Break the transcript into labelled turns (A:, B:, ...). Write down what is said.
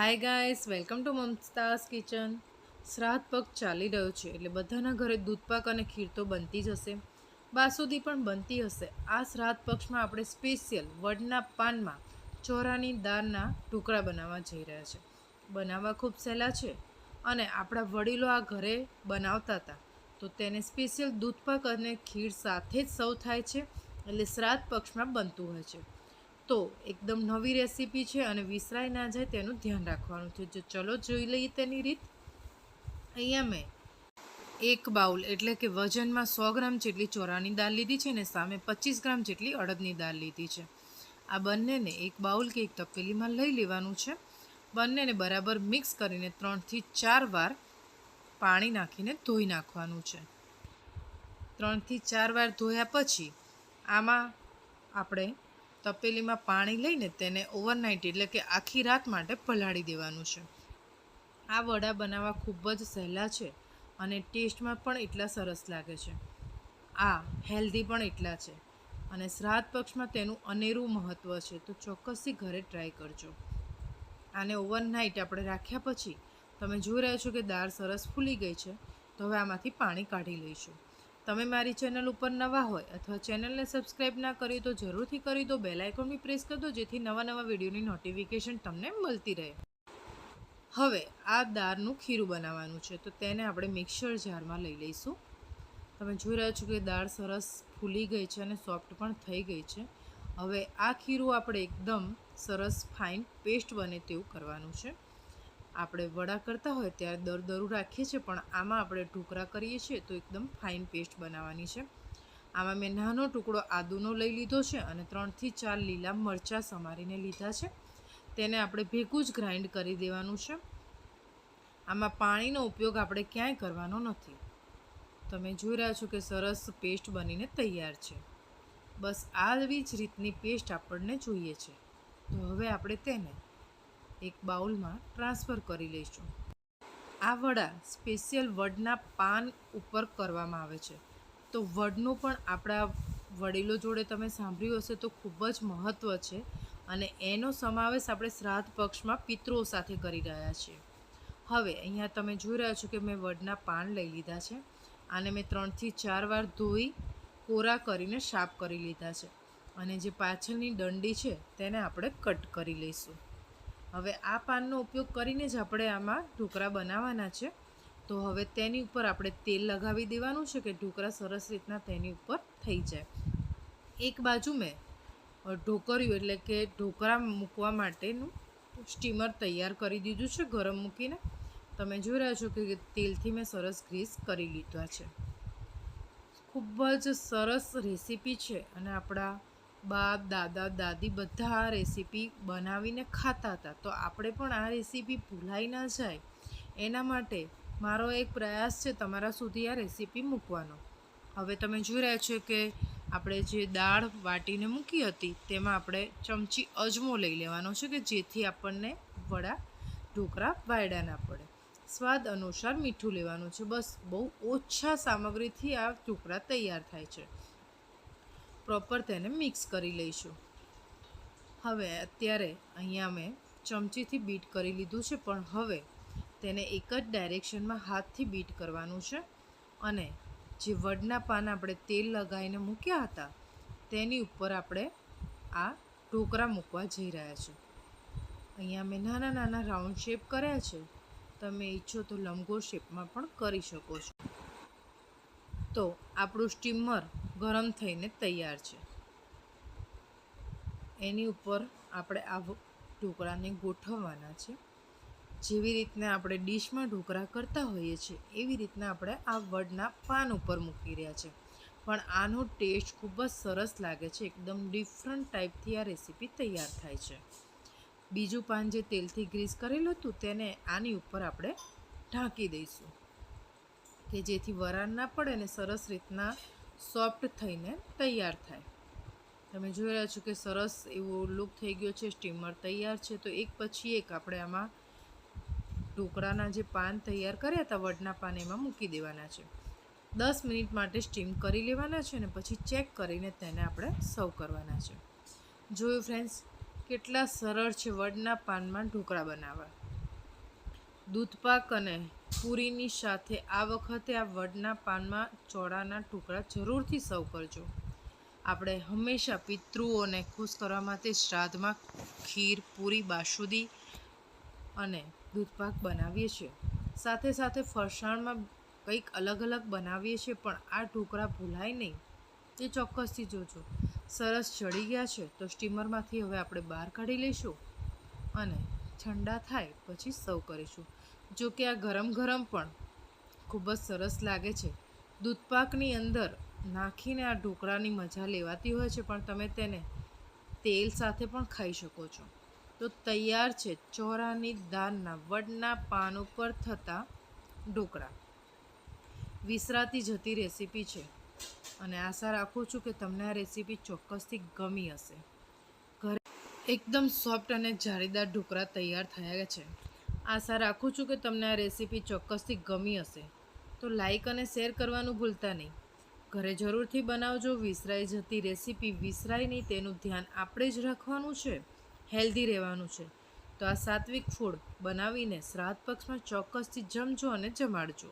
A: Hi guys welcome to Mamta's kitchen શ્રાદ્ધ પગ ચાલી રહ્યો છે, એટલે બધાના ઘરે દૂધપાક અને ખીર તો બનતી જ હશે. બાસુદી પણ બનતી હશે. આ શ્રાદ્ધ પક્ષમાં આપણે સ્પેશિયલ વડના પાનમાં ચોરાની દાળના ટુકડા બનાવવા જઈ રહ્યા છે. બનાવવા ખૂબ સહેલા છે અને આપણા વડીલો આ ઘરે બનાવતા હતા. તો તેને સ્પેશિયલ દૂધપાક અને ખીર સાથે જ સૌ થાય છે, એટલે શ્રાદ્ધ પક્ષમાં બનતું હોય છે. તો એકદમ નવી રેસીપી છે અને વિસરાઈ ના જાય તેનું ધ્યાન રાખવાનું છે. જો ચલો જોઈ લઈએ તેની રીત. અહીંયા મેં એક બાઉલ, એટલે કે વજનમાં સો ગ્રામ જેટલી ચોરાની દાળ લીધી છે ને સામે પચીસ ગ્રામ જેટલી અડદની દાળ લીધી છે. આ બંનેને એક બાઉલ કે એક તપેલીમાં લઈ લેવાનું છે. બંનેને બરાબર મિક્સ કરીને ત્રણથી ચાર વાર પાણી નાખીને ધોઈ નાખવાનું છે. ત્રણથી ચાર વાર ધોયા પછી આમાં આપણે તપેલીમાં પાણી લઈને તેને ઓવરનાઇટ એટલે કે આખી રાત માટે પલાળી દેવાનું છે. આ વડા બનાવવા ખૂબ જ સહેલા છે અને ટેસ્ટમાં પણ એટલા સરસ લાગે છે. આ હેલ્ધી પણ એટલા છે અને શ્રાદ્ધ પક્ષમાં તેનું અનેરું મહત્ત્વ છે, તો ચોક્કસથી ઘરે ટ્રાય કરજો. આને ઓવરનાઇટ આપણે રાખ્યા પછી તમે જોઈ રહ્યા છો કે દાળ સરસ ફૂલી ગઈ છે, તો હવે આમાંથી પાણી કાઢી લઈશું. તમે મારી ચેનલ ઉપર નવા હોય અથવા ચેનલને સબસ્ક્રાઈબ ના કરી તો જરૂરથી કરી દો. બેલ બી પ્રેસ કરી દો, જેથી નવા નવા વિડીયોની નોટિફિકેશન તમને મળતી રહે. હવે આ દાળનું ખીરું બનાવવાનું છે, તો તેને આપણે મિક્સર જારમાં લઈ લઈશું. તમે જોઈ રહ્યા છો કે દાળ સરસ ફૂલી ગઈ છે અને સોફ્ટ પણ થઈ ગઈ છે. હવે આ ખીરું આપણે એકદમ સરસ ફાઇન પેસ્ટ બને તેવું કરવાનું છે. આપણે વડા કરતા હોય ત્યારે દર દરું રાખીએ છીએ, પણ આમાં આપણે ઢોકરા કરીએ છીએ તો એકદમ ફાઇન પેસ્ટ બનાવવાની છે. આમાં મેં નાનો ટુકડો આદુનો લઈ લીધો છે અને ત્રણથી ચાર લીલા મરચાં સમારીને લીધા છે. તેને આપણે ભેગું જ ગ્રાઇન્ડ કરી દેવાનું છે. આમાં પાણીનો ઉપયોગ આપણે ક્યાંય કરવાનો નથી. તમે જોઈ રહ્યા છો કે સરસ પેસ્ટ બનીને તૈયાર છે. બસ આવી જ રીતની પેસ્ટ આપણને જોઈએ છે. તો હવે આપણે તેને એક બાઉલમાં ટ્રાન્સફર કરી લઈશું. આ વડા સ્પેશિયલ વડના પાન ઉપર કરવામાં આવે છે. તો વડનું પણ આપણા વડીલો જોડે તમે સાંભળ્યું હશે તો ખૂબ જ મહત્ત્વ છે અને એનો સમાવેશ આપણે શ્રાદ્ધ પક્ષમાં પિતૃઓ સાથે કરી રહ્યા છીએ. હવે અહીંયા તમે જોઈ રહ્યા છો કે મેં વડના પાન લઈ લીધા છે આને મેં ત્રણથી ચાર વાર ધોઈ, કોરા કરીને સાફ કરી લીધા છે. અને જે પાછળની દંડી છે તેને આપણે કટ કરી લઈશું. હવે આ પાનનો ઉપયોગ કરીને જ આપણે આમાં ઢોકળા બનાવવાના છે. તો હવે તેની ઉપર આપણે તેલ લગાવી દેવાનું છે કે ઢોકળા સરસ રીતના તેની ઉપર થઈ જાય. એક બાજુ મેં ઢોકળ્યું એટલે કે ઢોકળા મૂકવા માટેનું સ્ટીમર તૈયાર કરી દીધું છે ગરમ મૂકીને. તમે જોઈ રહ્યા છો કે તેલથી મેં સરસ ગ્રીસ કરી લીધા છે. ખૂબ જ સરસ રેસીપી છે અને આપણા બાપ, દાદા, દાદી બધા આ રેસીપી બનાવીને ખાતા હતા. તો આપણે પણ આ રેસીપી ભૂલાઈ ના જાય. એના માટે મારો એક પ્રયાસ છે તમારા સુધી આ રેસીપી મૂકવાનો. હવે તમે જોઈ રહ્યા છો કે આપણે જે દાળ વાટીને મૂકી હતી, તેમાં આપણે ચમચી અજમો લઈ લેવાનો છે કે જેથી આપણને વડા ઢોકળા વાયડા ના પડે. સ્વાદ અનુસાર મીઠું લેવાનું છે. બસ બહુ ઓછા સામગ્રીથી આ ઢોકળા તૈયાર થાય છે. પ્રોપર તેને મિક્સ કરી લઈશું. હવે અત્યારે અહીંયા મેં ચમચીથી બીટ કરી લીધું છે, પણ હવે તેને એક જ ડાયરેક્શનમાં હાથથી બીટ કરવાનું છે અને જે વડના પાન આપણે તેલ લગાવીને મૂક્યા હતા, તેની ઉપર આપણે આ ઢોકળા મૂકવા જઈ રહ્યા છે. અહીંયા મેં નાના નાના રાઉન્ડ શેપ કર્યા છે. તમે ઈચ્છો તો લંબગોળ શેપમાં પણ કરી શકો છો. તો આપણું સ્ટીમર ગરમ થઈને તૈયાર છે. એની ઉપર આપણે આ ઢોકળાને ગોઠવવાના છે. જેવી રીતના આપણે ડીશમાં ઢોકળા કરતા હોઈએ છીએ, એવી રીતના આપણે આ વડના પાન ઉપર મૂકી રહ્યા છે. પણ આનો ટેસ્ટ ખૂબ જ સરસ લાગે છે, એકદમ ડિફરન્ટ ટાઈપથી આ રેસીપી તૈયાર થાય છે. બીજું પાન જે તેલથી ગ્રીસ કરેલું હતું તેને આની ઉપર આપણે ઢાંકી દઈશું. કે જેથી વરાળ ના પડે ને સરસ રીતના સોફ્ટ થઈને તૈયાર થાય. તમે જોઈ રહ્યા છો કે સરસ એવો લુક થઈ ગયો છે સ્ટીમર તૈયાર છે. તો એક પછી એક આપણે આમાં ઢોકળાના જે પાન તૈયાર કર્યા હતા, વડના પાન એમાં મૂકી દેવાના છે. દસ મિનિટ માટે સ્ટીમ કરી લેવાના છે અને પછી ચેક કરીને તેને આપણે સર્વ કરવાના છે. જોયું ફ્રેન્ડ્સ કેટલા સરળ છે વડના પાનમાં ઢોકળા બનાવવા. દૂધપાક અને પૂરીની સાથે આ વખતે આ વડના પાનમાં ચોળાના ટુકડા જરૂરથી સર્વ કરજો. આપણે હંમેશા પિતૃઓને ખુશ કરવા માટે શ્રાદ્ધમાં ખીર, પૂરી, બાસુદી અને દૂધપાક બનાવીએ છીએ. સાથે સાથે ફરસાણમાં કંઈક અલગ અલગ બનાવીએ છીએ, પણ આ ઢોકળા ભૂલાય નહીં. એ ચોક્કસથી જોજો. સરસ ચડી ગયા છે, તો સ્ટીમરમાંથી હવે આપણે બહાર કાઢી લઈશું અને ઠંડા થાય પછી સર્વ કરીશું. જો કે આ ગરમ ગરમ પણ ખૂબ જ સરસ લાગે છે. દૂધપાકની અંદર નાખીને આ ઢોકળાની મજા લેવાતી હોય છે, પણ તમે તેને તેલ સાથે પણ ખાઈ શકો છો. તો તૈયાર છે ચોરાની દાળના વડના પાન ઉપર થતા ઢોકળા. વિસરાતી જતી રેસીપી છે અને આશા રાખું છું કે તમને આ રેસીપી ચોક્કસથી ગમી હશે. ઘરે એકદમ સોફ્ટ અને જાળીદાર ઢોકળા તૈયાર થયા છે. આશા રાખું છું કે તમને આ રેસીપી ચોક્કસથી ગમી હશે. તો લાઈક અને શેર કરવાનું ભૂલતા નહીં. ઘરે જરૂરથી બનાવજો વિસરાઈ જતી રેસીપી. વિસરાય નહીં તેનું ધ્યાન આપણે જ રાખવાનું છે, હેલ્ધી રહેવાનું છે. તો આ સાત્વિક ફૂડ બનાવીને શ્રાદ્ધ પક્ષમાં ચોક્કસથી જમજો અને જમાડજો.